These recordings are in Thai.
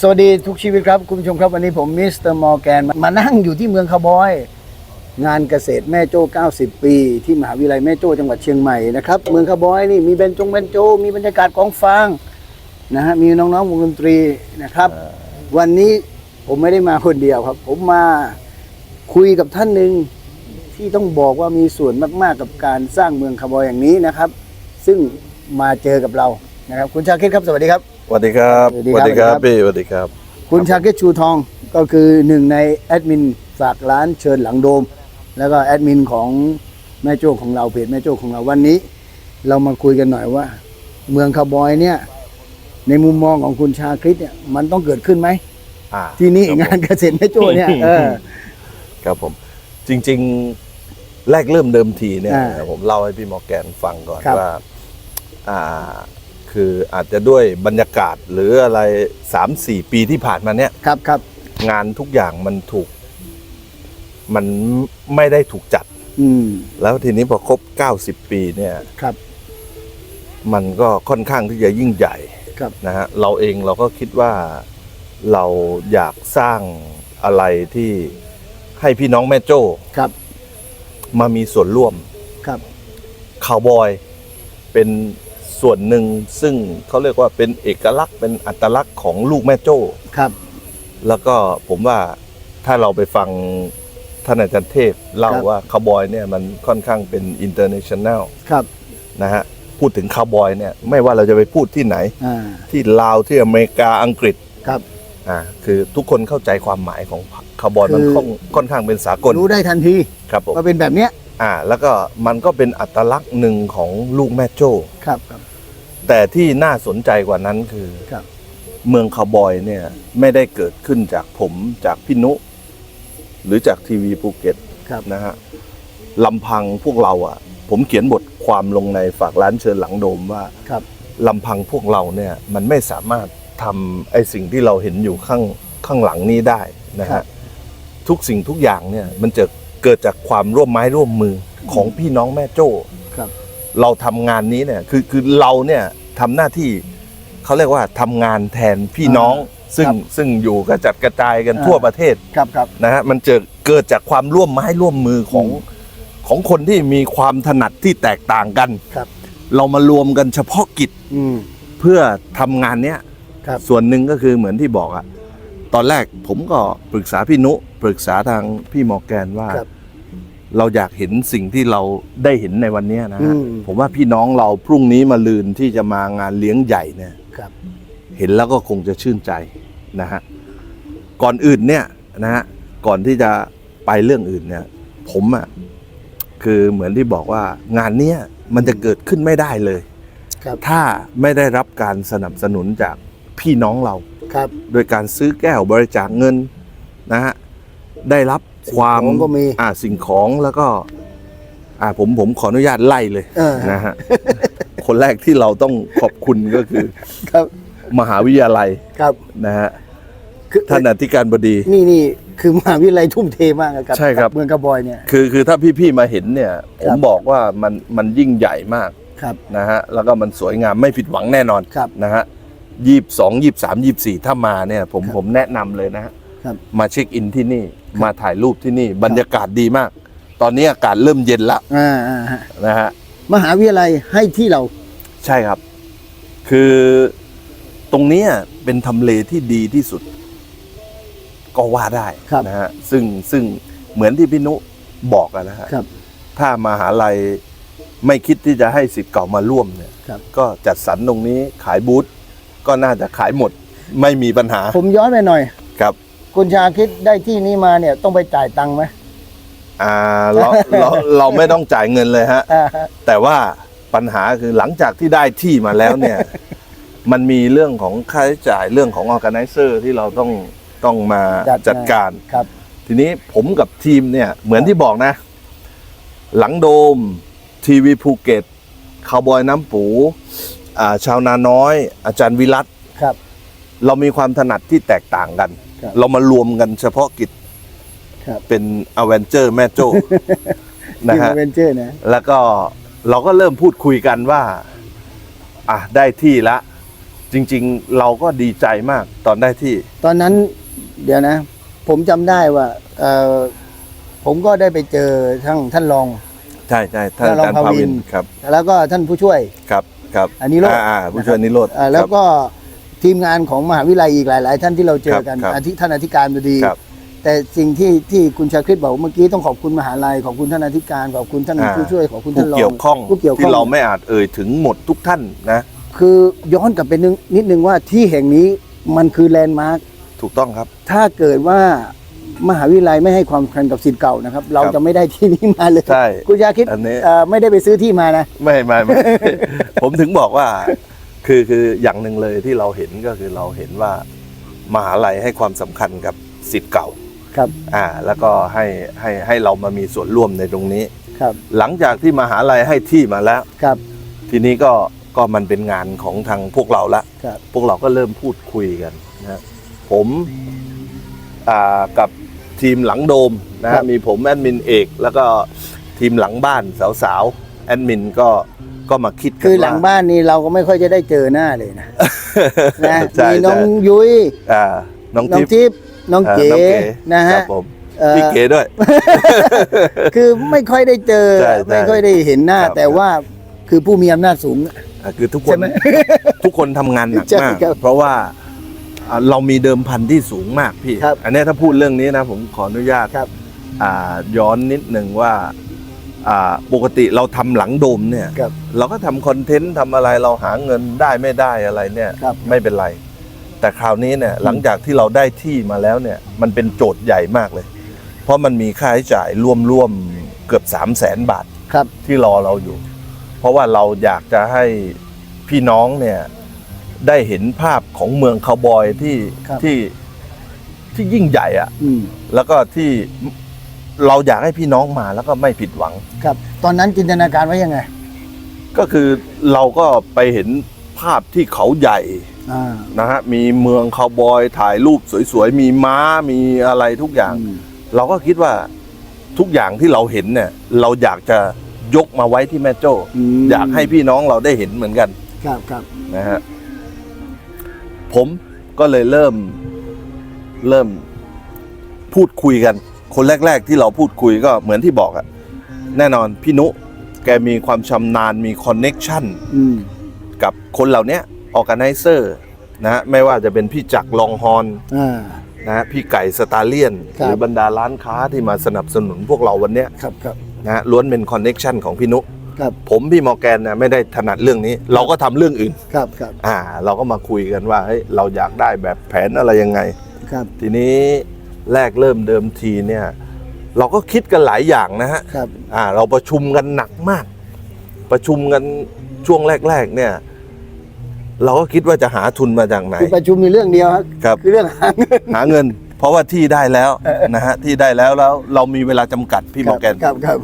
สวัสดีทุกชีวิตครับ คุณผู้ชมครับวันนี้ผมมิสเตอร์มอร์แกนมานั่งอยู่ที่เมืองคาบอย งานเกษตรแม่โจ้ 90 ปี ที่มหาวิทยาลัยแม่โจ้จังหวัดเชียงใหม่นะครับ เมืองคาบอยนี่มีเบนจงเบนโจ มีบรรยากาศของฟางนะฮะมีน้องๆวงดนตรีนะครับ วันนี้ผมไม่ได้มาคนเดียวครับ ผมมาคุยกับท่านหนึ่งที่ต้องบอกว่ามีส่วนมากๆกับการสร้างเมืองคาบอยอย่างนี้นะครับ ซึ่งมาเจอกับเรานะครับ คุณชาคิดครับสวัสดีครับ สวัสดีครับสวัสดีครับครับพี่สวัสดีครับ คุณชาคิดชูทองก็คือหนึ่งในแอดมินฝากร้านเชิญหลังโดม แล้วก็แอดมินของแม่โจ้ของเราเพจแม่โจ้ของเราวันนี้ เรามาคุยกันหน่อยว่า เมืองคาวบอยเนี่ย ในมุมมองของคุณชาคริตเนี่ยมันต้องเกิดขึ้นไหมอ่าที่นี่ครับผมงานเกษตรแม่โจ้เนี่ยเออครับผม จริง ๆแรกเริ่มเดิมทีเนี่ยอ่าผมเล่าให้พี่หมอแกนฟังก่อนครับว่าอ่า คืออาจจะด้วยบรรยากาศหรืออะไรสามสี่ปีที่ผ่านมาเนี่ยครับครับงานทุกอย่างมันถูก มันไม่ได้ถูกจัด อืมแล้วทีนี้พอครบ 90 ปีเนี่ย ครับมันก็ค่อนข้างที่จะยิ่งใหญ่ครับ นะฮะเราเองเราก็คิดว่าเราอยากสร้างอะไรที่ให้พี่น้องแม่โจ้ครับมามีส่วนร่วมครับคาวบอยเป็น ส่วนหนึ่งซึ่งเขาเรียกว่าเป็นเอกลักษณ์เป็นอัตลักษณ์ของลูกแม่โจ้ ครับ แล้วก็ผมว่าถ้าเราไปฟังท่านอาจารย์เทพเล่าครับ ว่าคาวบอยเนี่ยมันค่อนข้างเป็นอินเตอร์เนชั่นแนลครับ นะฮะพูดถึงคาวบอยเนี่ยไม่ว่าเราจะไปพูดที่ไหน อ่า ที่ลาวที่อเมริกาอังกฤษครับ อ่าคือทุกคนเข้าใจความหมายของคาร์บอนคือมันค่อนค่อนข้างเป็นสากลรู้ได้ทันทีครับผมว่าเป็นแบบเนี้ย อ่าแล้วก็มันก็เป็นอัตลักษณ์หนึ่งของลูกแม่โจ้ ครับครับ แต่ที่น่าสนใจกว่านั้นคือครับ เมืองคาวบอยเนี่ยไม่ได้เกิดขึ้นจากผมจากพี่นุ หรือจากทีวีภูเก็ตครับ นะฮะลำพังพวกเราอะ ผมเขียนบทความลงในฝากร้านเชิญหลังโดมว่า ครับ ลำพังพวกเราเนี่ยมันไม่สามารถทำไอ้สิ่งที่เราเห็นอยู่ข้างข้างหลังนี้ได้นะครัฮะบ ทุกสิ่งทุกอย่างเนี่ยมันจะเกิดจากความร่วมไม้ร่วมมือของพี่น้องแม่โจ้ ครับ เราทำงานนี้เนี่ยคือคือเราเนี่ย ทำหน้าที่เขาเรียกว่าทำงานแทนพี่น้อง ซึ่งครับซึ่งอยู่กระจัดกระจายกันอ่า ทั่วประเทศครับครับ นะฮะมันจะเกิดจากความร่วมไม้ร่วมมือของของคนที่มีความถนัดที่แตกต่างกัน ครับ เรามารวมกันเฉพาะกิจอืม เพื่อทำงานเนี้ย ครับ ส่วนหนึ่งก็คือเหมือนที่บอกอะตอนแรกผมก็ปรึกษาพี่นุ ปรึกษาทางพี่มอร์แกนว่า ครับ เราอยากเห็นสิ่งที่เราได้เห็นในวันเนี้ยนะฮะอืม ผมว่าพี่น้องเราพรุ่งนี้มาลืนที่จะมางานเลี้ยงใหญ่เนี่ย ครับ เห็นแล้วก็คงจะชื่นใจนะฮะก่อนอื่นเนี่ยนะฮะก่อนที่จะไปเรื่องอื่นเนี่ย ผมอะคือเหมือนที่บอกว่างานเนี้ยมันจะเกิดขึ้นไม่ได้เลย ครับ ถ้าไม่ได้รับการสนับสนุนจากพี่น้องเรา ครับ โดยการซื้อแก้วบริจาคเงินนะฮะได้รับ ความสิ่งของก็มี อ่าสิ่งของแล้วก็ อ่าผมผมขออนุญาตไล่เลยเออ นะฮะ คนแรกที่เราต้องขอบคุณก็คือ ครับมหาวิทยาลัยครับนะฮะคือท่านอธิการบดี นี่นี่คือมหาวิทยาลัยทุ่มเทมากอะกับใช่ครับ กัเมืองกระบอยเนี่ย คือคือถ้าพี่ๆมาเห็นเนี่ยผครัมบบอกว่ามันมันยิ่งใหญ่มากครับ นะฮะแล้วก็มันสวยงามไม่ผิดหวังแน่นอนครับ นะฮะยี่สองยี่สามยี่สี่ถ้ามาเนี่ย ผมครับผมแนะนำเลยนะฮะครับ มาเช็คอินที่นี่ มาถ่ายรูปที่นี่ บรรยากาศดีมาก ตอนนี้อากาศเริ่มเย็นละอ่าอ่าฮะนะฮะมหาวิทยาลัยให้ที่เรา ใช่ครับ คือตรงเนี้ยเป็นทำเลที่ดีที่สุด ก็ว่าได้ครับนะฮะซึ่งซึ่งเหมือนที่พี่นุบอกอะนะฮะครับถ้ามหาลัยไม่คิดที่จะให้สิทธิ์เก่ามาร่วมเนี่ยครับก็จัดสรรตรงนี้ขายบูธก็น่าจะขายหมด ไม่มีปัญหา ผมย้อนไปหน่อยครับ คุณชาคิดได้ที่นี้มาเนี่ยต้องไปจ่ายตังค์ไหมอ่าเราเราเราไม่ต้องจ่ายเงินเลยฮะ อ่าฮะแต่ว่าปัญหาคือหลังจากที่ได้ที่มาแล้วเนี่ย มันมีเรื่องของค่าใช้จ่ายเรื่องของ organizer ที่เราต้องต้องมาจัดการ ครับ ทีนี้ผมกับทีมเนี่ย เหมือนที่บอกนะ หลังโดมทีวีภูเก็ตคาวบอยน้ำปูอ่าชาวนาน้อย อาจารย์วิรัตครับ เรามีความถนัดที่แตกต่างกัน ครับเรามารวมกันเฉพาะกิจครับ เป็นอเวนเจอร์แม่โจ้นะทีมฮะ เวนเจอร์นะ แล้วก็เราก็เริ่มพูดคุยกันว่า อะได้ที่ละจจริง ๆ เราก็ดีใจมากตอนได้ที่ ตอนนั้นเดี๋ยวนะ ผมจำได้ว่าเออผมก็ได้ไปเจอทั้งท่านรอง ใช่ใช่ท่านอาแล้วจารย์เราภาวินภาวินครับ แล้วก็ท่านผู้ช่วย ครับครับอันนี้โลด อ่าผู้ช่วยนิโรธเอ่อแล้วก็ ทีมงานของมหาวิทยาลัยอีกหลาย ๆ ท่านที่เราเจอกันครับอาทิท่านอธิการบดี ครับแต่สิ่งที่ที่คุณชาคริตบอกเมื่อกี้ต้องขอบคุณมหาลัยขอบคุณท่านอธิการขอบคุณท่านอ่า ผู้ช่วยขอบคุณผู้ท่านรองเกี่ยวข้องผู้เกี่ยวข้ที่องเราไม่อาจเอ่ยถึงหมดทุกท่านนะ คือย้อนกลับไปนึงนิดนึงว่าที่แห่งนี้มันคือแลนด์มาร์ค ถูกต้องครับ ถ้าเกิดว่ามหาวิทยาลัยไม่ให้ความสำคัญกับสิทธิ์เก่านะครับ เราครับจะไม่ได้ที่นี้มาเลยใช่คุณชาคิดอันนี้ เอ่อไม่ได้ไปซื้อที่มานะ ไม่ไม่ไม่ ผมถึงบอกว่า คือคืออย่างหนึ่งเลยที่เราเห็นก็คือเราเห็นว่ามหาลัยให้ความสำคัญกับสิทธิ์เก่าครับอ่าแล้วก็ให้ให้ให้เรามามีส่วนร่วมในตรงนี้ครับ หลังจากที่มหาลัยให้ที่มาแล้วครับ ทีนี้ก็ก็มันเป็นงานของทางพวกเราละครับพวกเราก็เริ่มพูดคุยกันนะผมอ่ากับทีมหลังโดมนะครัฮะบมีผมแอดมินเอก แล้วก็ทีมหลังบ้านสาวๆแอดมินก็ ก็มาคิดกันคือหลังว่า บ้านนี่เราก็ไม่ค่อยจะได้เจอหน้าเลยนะนะใช่มีน้องใช่ ยุ้ยอ่าน้องน้องทิพย์ทิพย์น้องอ่าเก๋น้องเก๋นะคฮะรับผมเอ่อ พี่เก๋ด้วย คือไม่ค่อยได้เจอ ใช่ใช่ไม่ค่อยได้เห็นหน้า ครับ แต่ว่าคือผู้มีอำนาจสูง อะคือทุกคใช่นไหมทุกคนทำงานหนักใช่มาก ครับเพราะว่าอ่าเรามีเดิมพันที่สูงมากพี่ ครับอันนี้ถ้าพูดเรื่องนี้นะ ผมขออนุญาตครับ อ่าย้อนนิดหนึ่งว่าอ่า ปกติเราทำหลังโดมเนี่ยครับเราก็ทำคอนเทนต์ทำอะไรเราหาเงินได้ไม่ได้อะไรเนี่ยครับไม่เป็นไร แต่คราวนี้เนี่ยหลังจากที่เราได้ที่มาแล้วเนี่ยมันเป็นโจทย์ใหญ่มากเลย เพราะมันมีค่าใช้จ่ายร่วมๆเกือบ3 0 0แสนบาทครับที่รอเราอยู่ เพราะว่าเราอยากจะให้พี่น้องเนี่ยได้เห็นภาพของเมืองคาวบอยที่ครับที่ที่ยิ่งใหญ่อะอืมแล้วก็ที่ เราอยากให้พี่น้องมาแล้วก็ไม่ผิดหวัง ครับ ตอนนั้นจินตนาการไว้ยังไง ก็คือเราก็ไปเห็นภาพที่เขาใหญ่อ่านะฮะมีเมืองคาวบอยถ่ายรูปสวยๆ มีม้ามีอะไรทุกอย่างอืมเราก็คิดว่าทุกอย่างที่เราเห็นเนี่ย เราอยากจะยกมาไว้ที่แม่โจ้ มอยากให้พี่น้องเราได้เห็นเหมือนกันครับครับนะฮะผมก็เลยเริ่มเริ่มพูดคุยกัน คนแรก ๆ ที่เราพูดคุยก็เหมือนที่บอกอะแน่นอนพี่นุแกมีความชำนาญมีคอนเน็กชันอืมกับคนเหล่านี้ออแกไนเซอร์นะฮะไม่ว่าจะเป็นพี่จักรลองฮอนอ่านะฮะพี่ไก่สตาเลียนครับหรือบรรดาร้านค้าที่มาสนับสนุนพวกเราวันเนี้ยครับครับนะฮะล้วนเป็นคอนเน็กชันของพี่นุครับผมพี่มอร์แกนนะไม่ได้ถนัดเรื่องนี้ เราก็ทำเรื่องอื่นครับครับอ่า เราก็มาคุยกันว่าเฮ้ยเราอยากได้แบบแผนอะไรยังไงครับทีนี้ แรกเริ่มเดิมทีเนี่ยเราก็คิดกันหลายอย่างนะฮะครับ อ่าเราประชุมกันหนักมาก ประชุมกันช่วงแรกๆเนี่ย เราก็คิดว่าจะหาทุนมาจากไหน คือประชุมมีเรื่องเดียวครับครับ คือเรื่องหาเงิน หาเงิน เพราะว่าที่ได้แล้วนะฮะที่ได้แล้วแล้วเรามีเวลาจำกัดพี่มอร์แกน ครับครับ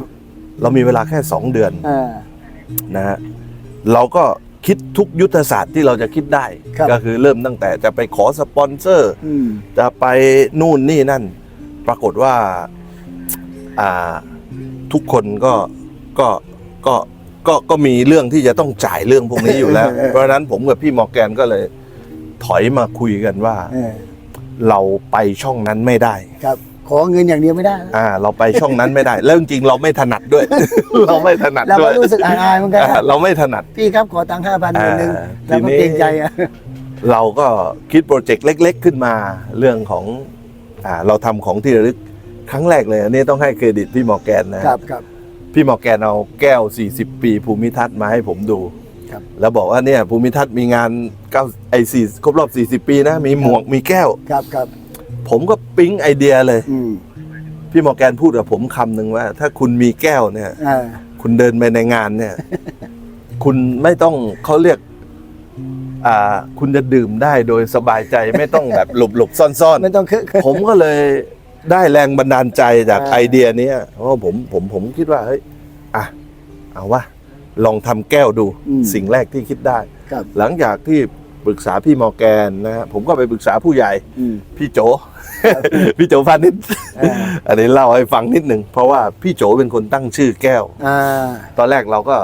เรามีเวลาแค่ 2 เดือนอ่านะฮะเราก็ คิดทุกยุทธศาสตร์ที่เราจะคิดได้ ครับ ก็คือเริ่มตั้งแต่จะไปขอสปอนเซอร์ อืม จะไปนู่นนี่นั่น ปรากฏว่าอ่าทุกคนก็ก็ก็ก็ก็มีเรื่องที่จะต้องจ่ายเรื่องพวกนี้อยู่แล้วเพราะฉะนั้นผมกับพี่มอร์แกนก็เลย ถอยมาคุยกันว่า เออเราไปช่องนั้นไม่ได้ ครับข อเงินอย่างเดียวไม่ได้นะอ่า เราไปช่องนั้นไม่ได้ แล้วจริงๆเราไม่ถนัดด้วย เราไม่ถนัดเราด้ก็วยรู้สึกอายๆเหมือนกันอ่านะเราไม่ถนัด พี่ครับขอตังค์ห้าพันคนหนึ่งอ่าเราก็ทีนี้ เกรงใจอะเราก็คิดโปรเจกต์เล็ก ๆ ขึ้นมาเรื่องของอ่าเราทำของที่ระลึกครั้งแรกเลยอันนี้ต้องให้เครดิตพี่หมอร์แกนนะ ครับครับ พี่หมอร์แกนเอาแก้ว 40 ปี ภูมิทัศน์มาให้ผมดู ครับ แล้วบอกว่าเนี่ยภูมิทัศน์มีงาน9ไอ้สี่ครบรอบ 40 ปีนะ มีหมวกมีแก้ว ครับครับ ผมก็ปิ๊งไอเดียเลย อืมพี่หมอร์แกนพูดกับผมคำหนึ่งว่า ถ้าคุณมีแก้วเนี่ย อ่าคุณเดินไปในงานเนี่ย คุณไม่ต้องเขาเรียก อ่า คุณจะดื่มได้โดยสบายใจไม่ต้องแบบหลบหลบๆซ่อนไม่ต้องเคอะๆผมก็เลยได้แรงบันดาลใจจากอ่า ไอเดียเนี้ยเพราะว่าผมผมผมคิดว่าเฮ้ยอะเอาวะลองทำแก้วดูสิ่งแรกที่คิดได้ ครับ หลังจากที่ ปรึกษาพี่มอร์แกนนะฮะผมก็ไปปรึกษาผู้ใหญ่อืมพี่โจ พี่โจพานิชอ่าอันนี้เล่าให้ฟังนิดหนึ่งเพราะว่าพี่โจเป็นคนตั้งชื่อแก้วอ่าตอนแรกเราก็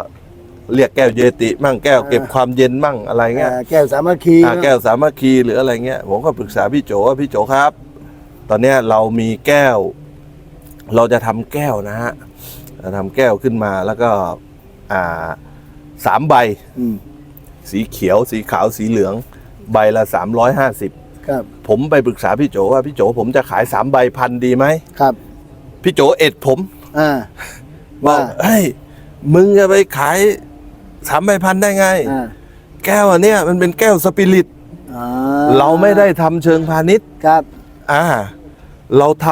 เรียกแก้วเยติมั่งแก้วเก็บอ่าความเย็นมั่งอะไรเงี้ยอ่าแก้วสามัคคีอ่าแก้วสามัคคีหรืออะไรเงี้ยผมก็ปรึกษาพี่โจว่าพี่โจครับ ตอนเนี้ยเรามีแก้ว เราจะทำแก้วนะฮะจะทำแก้วขึ้นมาแล้วก็อ่าสามใบอืม สีเขียว สีขาวสีเหลือง ใบละ 350 ครับ ผมไปปรึกษาพี่โจว่าพี่โจผมจะขายสามใบพันดีไหมครับ พี่โจเอ็ดผมอ่าว่า ว่า เฮ้ยมึงจะไปขายสามใบพันได้ไง อ่าแก้วอันเนี้ยมันเป็นแก้วสปิริต อ่าเราไม่ได้ทำเชิงพาณิชย์ ครับ อ่า เราท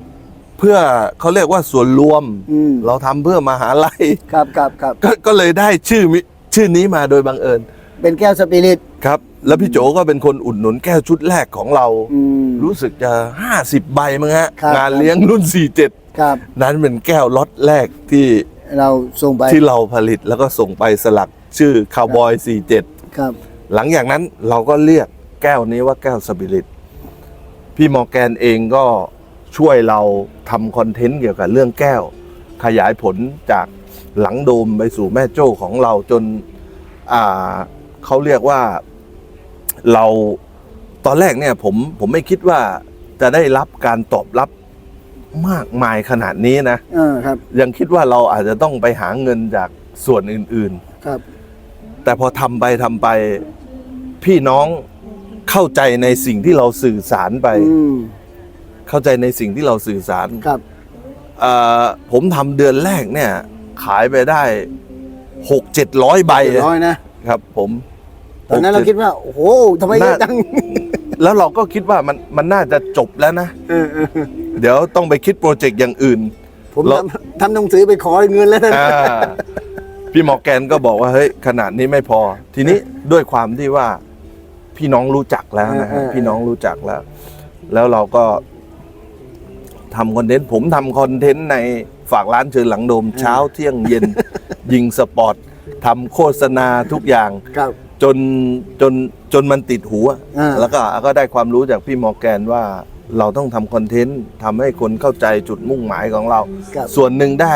ำเพื่อเขาเรียกว่าส่วนรวม อืม เราทำเพื่อมหาลัย ครับครับครับก็ก็เลยได้ชื่อมิ ชื่อนี้มาโดยบังเอิญเป็นแก้วสปิริต ครับ แล้วพี่โจก็เป็นคนอุดหนุนแก้วชุดแรกของเรา อืม รู้สึกจะ 50 ใบมั้งฮะ ครับ งานเลี้ยงรุ่นครับ47นั้นเป็นแก้วล็อตแรกที่เราส่งไปที่เราผลิตแล้วก็ส่งไปสลักชื่อคาวบอย47ครับหลังจากนั้นเราก็เรียกแก้วนี้ว่าแก้วสปิริต พี่มอร์แกนเองก็ช่วยเราทำคอนเทนต์เกี่ยวกับเรื่องแก้ว ขยายผลจาก หลังโดมไปสู่แม่โจ้ของเราจนอ่าเขาเรียกว่าเราตอนแรกเนี่ยผมผมไม่คิดว่าจะได้รับการตอบรับมากมายขนาดนี้นะอ่าครับยังคิดว่าเราอาจจะต้องไปหาเงินจากส่วนอื่นๆ ครับ แต่พอทำไปทำไปพี่น้องเข้าใจในสิ่งที่เราสื่อสารไปอืมเข้าใจในสิ่งที่เราสื่อสารครับเอ่อผมทำเดือนแรกเนี่ย ขายไปได้หกเจ็ดร้อยใบเจ็ดร้อยนะ ครับ ผมตอนนั้นเรา6-7คิดว่าโอ้โหทำไมเยอะจัง แล้วเราก็คิดว่ามันมันน่าจะจบแล้วนะเออเออเดี๋ยวต้องไปคิดโปรเจกต์อย่างอื่น ผมเราทำทำหนังสือไปขอเงินแล้วนะอ่าพี่หมอร์แกนก็บอกว่าเฮ้ยขนาดนี้ไม่พอ ทีนี้ด้วยความที่ว่า พี่น้องรู้จักแล้วนะฮะพี่น้องรู้จักแล้ว แล้วเราก็ทำคอนเทนต์ผมทำคอนเทนต์ใน ฝากร้านเชิญหลังโดมเช้าเที่ยงเย็น ยิงสปอร์ตทำโฆษณาทุกอย่าง ครับ จนจนจนมันติดหูอะอ่า แล้วก็ก็ได้ความรู้จากพี่มอร์แกนว่าเราต้องทำคอนเทนต์ทำให้คนเข้าใจจุดมุ่งหมายของเรา ครับ ส่วนหนึ่งได้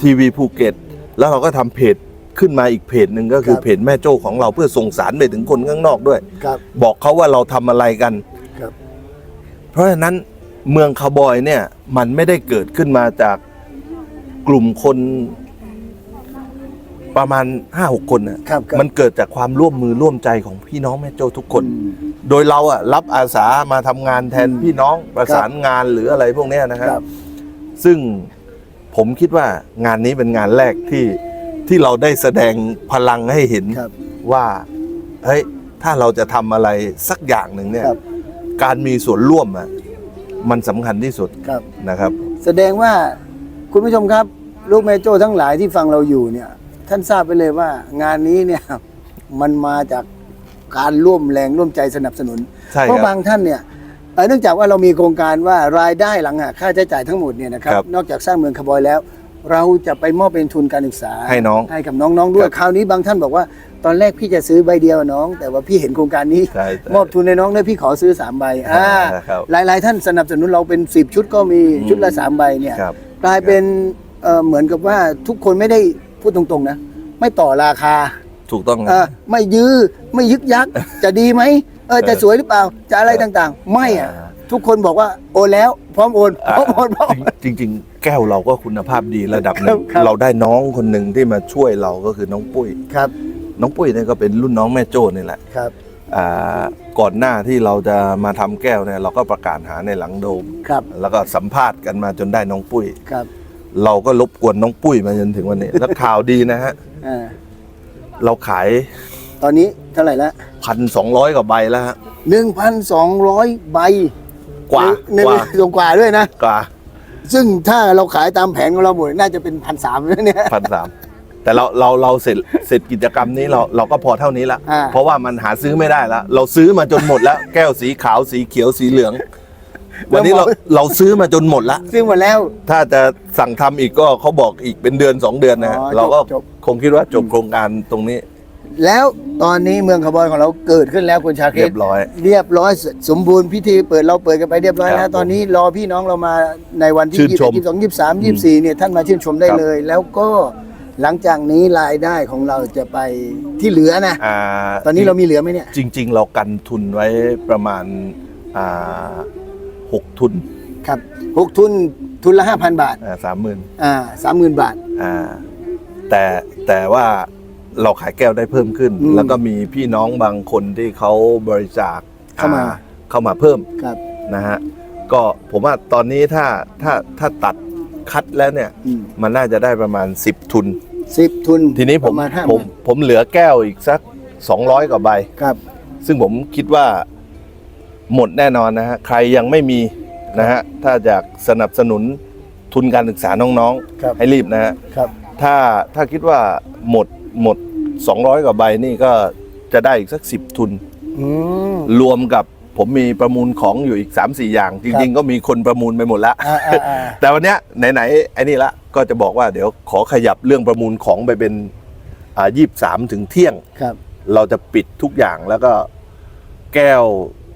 ทีวีภูเก็ต แล้วเราก็ทำเพจขึ้นมาอีกเพจหนึ่งก็คือครับ เพจแม่โจ้ของเราเพื่อส่งสารไปถึงคนข้างนอกด้วย ครับ บอกเขาว่าเราทำอะไรกัน ครับ เพราะฉะนั้นเมืองคาวบอยเนี่ยมันไม่ได้เกิดขึ้นมาจาก กลุ่มคนประมาณห้าหกคนนะครับครับ มันเกิดจากความร่วมมือร่วมใจของพี่น้องแม่โจ้ทุกคนอืมโดยเราอะรับอาสามาทำงานแทนพี่น้องประสานงานหรืออะไรพวกเนี้ยนะคครัรับ บ ซึ่งผมคิดว่างานนี้เป็นงานแรกที่ที่เราได้แสดงพลังให้เห็นครับ ว่าเฮ้ยถ้าเราจะทำอะไรสักอย่างหนึ่งเนี่ย ครับ การมีส่วนร่วมอะมันสำคัญที่สุดครับ นะครับ แสดงว่าคุณผู้ชมครับ ลูกแม่โจ้ทั้งหลายที่ฟังเราอยู่เนี่ย ท่านทราบไปเลยว่างานนี้เนี่ยมันมาจากการร่วมแรงร่วมใจสนับสนุน ใช่ครับเพราะบางท่านเนี่ยเอ่อเนื่องจากว่าเรามีโครงการว่ารายได้หลังหักค่าใช้จ่ายทั้งหมดเนี่ยนะครับครับนอกจากสร้างเมืองคาร์บอยแล้ว เราจะไปมอบเป็นทุนการศึกษาให้น้องให้กับน้องๆด้วยครับคราวนี้บางท่านบอกว่า ตอนแรกพี่จะซื้อใบเดียวน้อง แต่ว่าพี่เห็นโครงการนี้ ใช่ใช่มอบทุนให้น้องด้วยพี่ขอซื้อสามใบอ่าครับหลายๆ ท่านสนับสนุนเราเป็นสิบชุดก็มีอืมชุดละสามใบเนี่ยครับ กลายเป็น เอ่อเหมือนกับว่าทุกคนไม่ได้พูดตรงๆนะไม่ต่อราคาถูกต้องนะ เออไม่ยื้อไม่ยึกยัก จะดีไหมเออจะสวยหรือเปล่าจะอะไรต่างๆ ไม่อะอ่า ทุกคนบอกว่าโอนแล้วพร้อมโอนพร้อมโอนพร้อมโอนจริงจริงๆ แก้วเราก็คุณภาพดีระดับหนึ่งครับ เราได้น้องคนหนึ่งที่มาช่วยเราก็คือน้องปุ้ย ครับน้องปุ้ยเนี่ยก็เป็นรุ่นน้องแม่โจ้นี่แหละครับอ่าก่อนหน้าที่เราจะมาทำแก้วเนี่ยเราก็ประกาศหาในหลังโดม ครับแล้วก็สัมภาษณ์กันมาจนได้น้องปุ้ย ครับ เราก็รบกวนน้องปุ้ยมาจนถึงวันนี้ แล้วข่าวดีนะฮะ อ่าเราขายตอนนี้เท่าไหร่ละพันสองร้อยกว่าใบแล้วฮะ หนึ่งพันสองร้อยใบกว่าหนึ่งกว่าลงกว่าด้วยนะ กว่าซึ่งถ้าเราขายตามแผงของเราหมดน่าจะเป็นพันสามแล้วเนี่ย พันสามแต่เราเราเราเสร็จเสร็จกิจกรรมนี้เราเราก็พอเท่านี้ละอ่า เพราะว่ามันหาซื้อไม่ได้แล้วเราซื้อมาจนหมดแล้ว แก้วสีขาวสีเขียวสีเหลือง วันนี้เราเราซื้อมาจนหมดละซึ่งหมดแล้ว ถ้าจะสั่งทำอีกก็เขาบอกอีกเป็นเดือนสองเดือนนะฮะอ๋อเราก็จบ คงคิดว่าจบโครงการตรงนี้ แล้วตอนนี้เมืองคาร์บอยของเราเกิดขึ้นแล้วคุณชาคริเรีตยบร้อยเรียบร้อยสมบูรณ์พิธีเปิดเราเปิดกันไปเรียบร้อยครัแล้บวตอนนี้รอพี่น้องเรามาในวันที่ชื่นยี่ชสิมบสองยี่สามยี่สี่เนี่ยท่านมาชื่นชมได้ครับ เลย แล้วก็หลังจากนี้รายได้ของเราจะไปที่เหลือนะ อ่าตอนนี้เรามีเหลือไหมเนี่ย จริง ๆ เรากันทุนไว้ประมาณอ่า หกทุนครับหกทุนทุนละห้าพันบาทสามหมื่นอ่าสามหมื่นบาทอ่าแต่แต่ว่าเราขายแก้วได้เพิ่มขึ้นอืมแล้วก็มีพี่น้องบางคนที่เขาบริจาคเข้ามาอ่เข้ามาเพิ่มครับนะฮะก็ผมว่าตอนนี้ถ้าถ้าถ้าตัดคัดแล้วเนี่ยอืมมันน่าจะได้ประมาณ 10 ทุนสิบทุน ทีนี้ผปมระมาณห้าผมผมเหลือแก้วอีกสัก 200กว่าใบครับ ซึ่งผมคิดว่า หมดแน่นอนนะฮะใครยังไม่มีนะฮะถ้าอยากสนับสนุนทุนการศึกษาน้องครับ ๆ ให้รีบนะฮะครับ ถ้าถ้าคิดว่าหมดหมด 200 กว่าใบนี่ก็จะได้อีกสัก 10 ทุน อืม รวมกับผมมีประมูลของอยู่อีก 3-4 อย่างจริงๆก็มีคนประมูลไปหมดแล้วอ่าอ่าอ่า แต่วันเนี้ยไหนๆไอ้นี่ละก็จะบอกว่าเดี๋ยวขอขยับเรื่องประมูลของไปเป็นอ่ายี่สามถึงเที่ยง ครับ เราจะปิดทุกอย่างแล้วก็แก้ว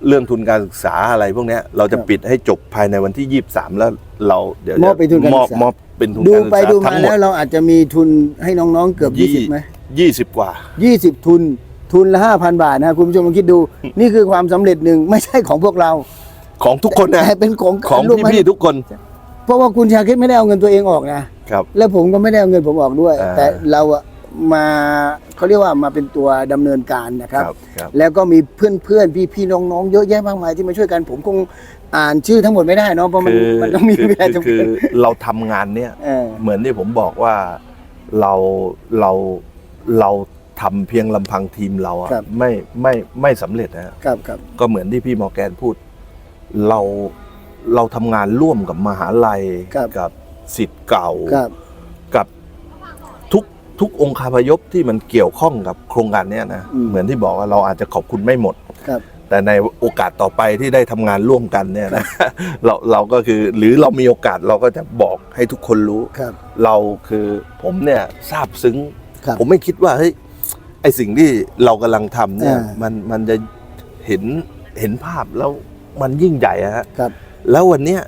เรื่องทุนการศึกษาอะไรพวกเนี้ยเราจะปิดให้จบภายในวันที่ยี่สามแล้วเราเดี๋ยวจะมอบเป็นทุนการศึกษามอบมอบเป็นทุนดูการศึกไปษาดูทั้มางหมแล้ดวเราอาจจะมีทุนให้น้องๆเกือบยี่สิบไหมยี่สิบกว่ายี่สิบทุนทุนละห้าพันบาทนะคุณผู้ชมลองคิดดู นี่คือความสำเร็จหนึ่งไม่ใช่ของพวกเราของทุกคนนะแต่เป็นของของร่วมมืพี่ๆทุกคนเพราะว่าคุณชาคิดไม่ได้เอาเงินตัวเองออกนะ ครับ แล้วผมก็ไม่ได้เอาเงินผมออกด้วย อ่า แต่เราอะ มาเขาเรียกว่ามาเป็นตัวดำเนินการนะครับครับ ครับ แล้วก็มีเพื่อนเพื่อนพี่พี่ๆน้องๆเยอะแยะมากมายที่มาช่วยกันผมคงอ่านชื่อทั้งหมดไม่ได้เนาะเพราะมันคือมันต้องมีคือเวลาคือจำคืกัอดเราทำงานเนี้ยเออเหมือนที่ผมบอกว่าเราเราเราทำเพียงลำพังทีมเราอะครับ ไม่ไม่ไม่สำเร็จนะฮะครับครับก็เหมือนที่พี่มอร์แกนพูด เราเราทำงานร่วมกับมหาลัยครับกับสิทธิ์เก่า ครับ กับ ทุกทุกองค์คาพยพที่มันเกี่ยวข้องกับโครงการเนี้ยนะอืม เหมือนที่บอกว่าเราอาจจะขอบคุณไม่หมด ครับ แต่ในโอกาสต่อไปที่ได้ทำงานร่วมกันเนี่ยนะเราเราก็คือหรือเรามีโอกาสเราก็จะบอกให้ทุกคนรู้ ครับ เราคือผมเนี่ยซาบซึ้ง ครับผมไม่คิดว่าเฮ้ยไอสิ่งที่เรากำลังทำเนี่ยอ่ามัมันมันจะเห็นเห็นภาพแล้วมันยิ่งใหญ่อะฮะครับ แล้ววันเนี้ย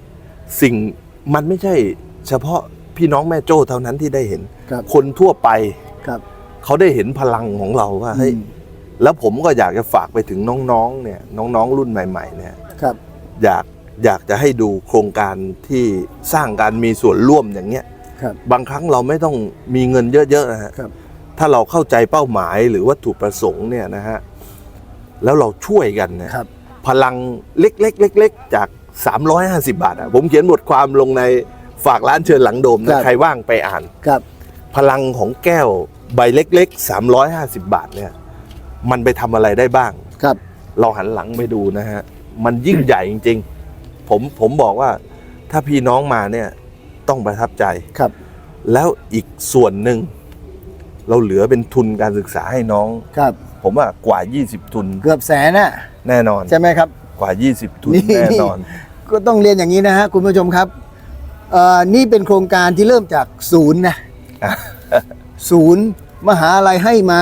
สิ่งมันไม่ใช่เฉพาะ พี่น้องแม่โจ้เท่านั้นที่ได้เห็นครับคนทั่วไปครับ เขาได้เห็นพลังของเราว่าเฮ้ยอืมแล้วผมก็อยากจะฝากไปถึงน้องๆเนี่ยน้องๆรุ่นใหม่ ๆ เนี่ยครับ อยากอยากจะให้ดูโครงการที่สร้างการมีส่วนร่วมอย่างเงี้ยครับบางครั้งเราไม่ต้องมีเงินเยอะๆนะฮะครับ ถ้าเราเข้าใจเป้าหมายหรือวัตถุประสงค์เนี่ยนะฮะแล้วเราช่วยกันเนี่ย ครับ พลังเล็กๆเล็กๆจาก 350 บาทอะผมเขียนบทความลงใน ฝากร้านเชิญหลังโดมครันะบใครว่างไปอ่านครับ พลังของแก้วใบเล็กๆ 350 บาทเนี่ย มันไปทำอะไรได้บ้างครับ เราหันหลังไปดูนะฮะ มันยิ่งใหญ่จริง ๆ ผมผมบอกว่าถ้าพี่น้องมาเนี่ยต้องประทับใจครับ แล้วอีกส่วนหนึ่ง เราเหลือเป็นทุนการศึกษาให้น้องครับ ผมว่ากว่า 20 ทุนเกือบแสนน่ะแน่นอน ใช่ไหมครับ กว่า 20 ทุนนี่แน่นอน ก็ต้องเรียนอย่างนี้นะฮะคุณผู้ชมครับ เอ่อนี่เป็นโครงการที่เริ่มจากศูนย์นะอะศูนย์มหาลัยให้มา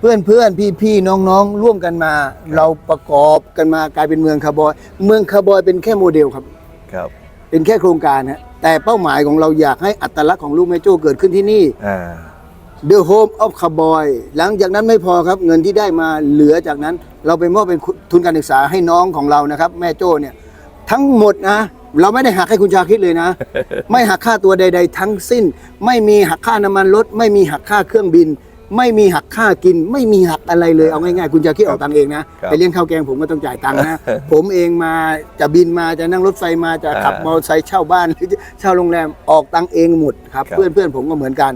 เพื่อนเพื่อนพี่พี่ๆน้องๆร่วมกันมา เราประกอบกันมากลายเป็นเมืองคาร์บอย เมืองคาร์บอยเป็นแค่โมเดลครับครับ เป็นแค่โครงการนะแต่เป้าหมายของเราอยากให้อัตลักษณ์ของลูกแม่โจ้เกิดขึ้นที่นี่อ่า The Home of Cowboy หลังจากนั้นไม่พอครับเงินที่ได้มาเหลือจากนั้น เราไปมอบเป็นทุนการศึกษาให้น้องของเรานะครับ แม่โจ้เนี่ยทั้งหมดนะ เราไม่ได้หักให้คุณชาคิดเลยนะ ไม่หักค่าตัวใด ๆ ทั้งสิ้น ไม่มีหักค่าน้ำมันรถ ไม่มีหักค่าเครื่องบิน ไม่มีหักค่ากิน ไม่มีหักอะไรเลยเอาง่ายๆ คุณชาคิดออกตังค์เองนะครับไปเลี้ยงข้าวแกงผมก็ต้องจ่ายตังค์นะ ผมเองมาจะบินมาจะนั่งรถไฟมาจะขับอ่ามมอเตอร์ไซค์เช่าบ้านหรือเช่าโรงแรมออกตังค์เองหมดครับครับเพื่อนเพื่อนๆผมก็เหมือนกัน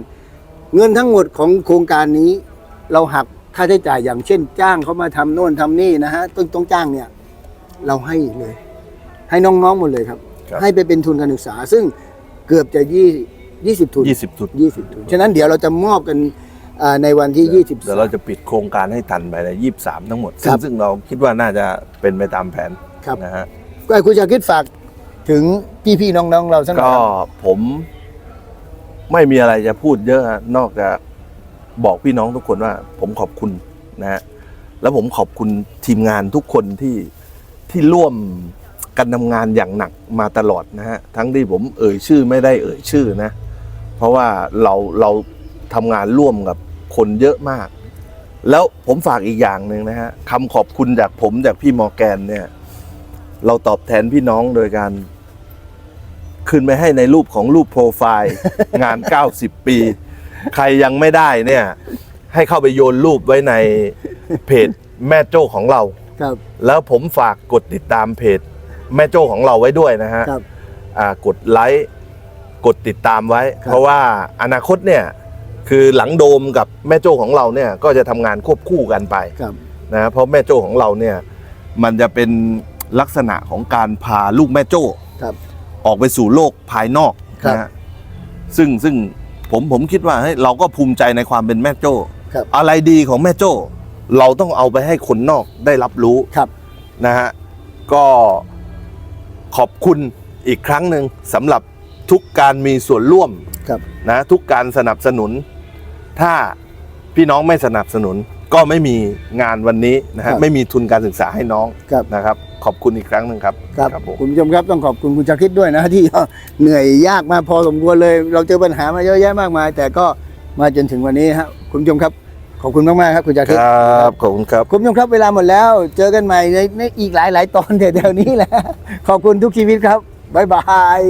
เงินทั้งหมดของโครงการนี้ เราหักค่าใช้จ่ายอย่างเช่น จ้างเขามาทำโน่นทำนี่นะฮะต้องต้องจ้างเนี่ย เราให้เลย ให้น้องๆหมดเลยครับ ครับให้ไปเป็นทุนการศึกษา ซึ่งเกือบจะยี่ยี่สิบทุน20ทุน ยี่สิบทุน ฉะนั้นเดี๋ยวเราจะมอบกันอ่าในวันที่ยี่สิบ เดี๋ยวเราจะปิดโครงการให้ทันไปเลย23ทั้งหมดครัซึ่งบซึ่งเราคิดว่าน่าจะเป็นไปตามแผนครับ นะฮะ ก็ให้คุณชาคิดฝากถึงพี่ๆน้องๆเราสักหน่อยก็ครับ ผมไม่มีอะไรจะพูดเยอะฮะนอกจากบอกพี่น้องทุกคนว่า ผมขอบคุณนะฮะแล้วผมขอบคุณทีมงานทุกคนที่ที่ร่วม กันทำงานอย่างหนักมาตลอดนะฮะทั้งที่ผมเอ่ยชื่อไม่ได้เอ่ยชื่อนะ เพราะว่าเราเราทำงานร่วมกับคนเยอะมาก แล้วผมฝากอีกอย่างหนึ่งนะฮะคำขอบคุณจากผมจากพี่มอร์แกนเนี่ย เราตอบแทนพี่น้องโดยการขึ้นไปให้ในรูปของรูปโปรไฟล์งาน 90 ปี ใครยังไม่ได้เนี่ย ให้เข้าไปโยนรูปไว้ในเพจแม่โจ้ของเรา ครับ แล้วผมฝากกดติดตามเพจ แม่โจ้ของเราไว้ด้วยนะฮะครับ อ่ากดไลค์กดติดตามไว้ ครับ เพราะว่าอนาคตเนี่ยคือหลังโดมกับแม่โจ้ของเราเนี่ยก็จะทำงานควบคู่กันไปครับ นะเพราะแม่โจ้ของเราเนี่ยมันจะเป็นลักษณะของการพาลูกแม่โจ้ครับ ออกไปสู่โลกภายนอกครับนะฮะซึ่งซึ่งผมผมคิดว่าเฮ้ยเราก็ภูมิใจในความเป็นแม่โจ้ ครับ อะไรดีของแม่โจ้ เราต้องเอาไปให้คนนอกได้รับรู้ ครับ นะฮะก็ ขอบคุณอีกครั้งหนึ่งสำหรับทุกการมีส่วนร่วมครับ นะทุกการสนับสนุน ถ้าพี่น้องไม่สนับสนุน ก็ไม่มีงานวันนี้นะครัฮะบ ไม่มีทุนการศึกษาให้น้องครับ นะครับ ขอบคุณอีกครั้งหนึ่งครับครับผมคุณผู้ชมครับต้องขอบคุณคุณชาคิดด้วยนะที่ เหนื่อยยากมาพอสมควรเลย เราเจอปัญหามาเยอะแยะมากมาย แต่ก็มาจนถึงวันนี้ฮะคุณผู้ชมครับข อบคุณมากๆครับคุณชาคิดครับขอบคุณครับคุณผู้ชมครับเวลาหมดแล้ว เจอกันใหม่ในในอีกหลายๆตอนแถวๆนี้แหละขอบคุณทุกชีวิตครับบ๊ายบาย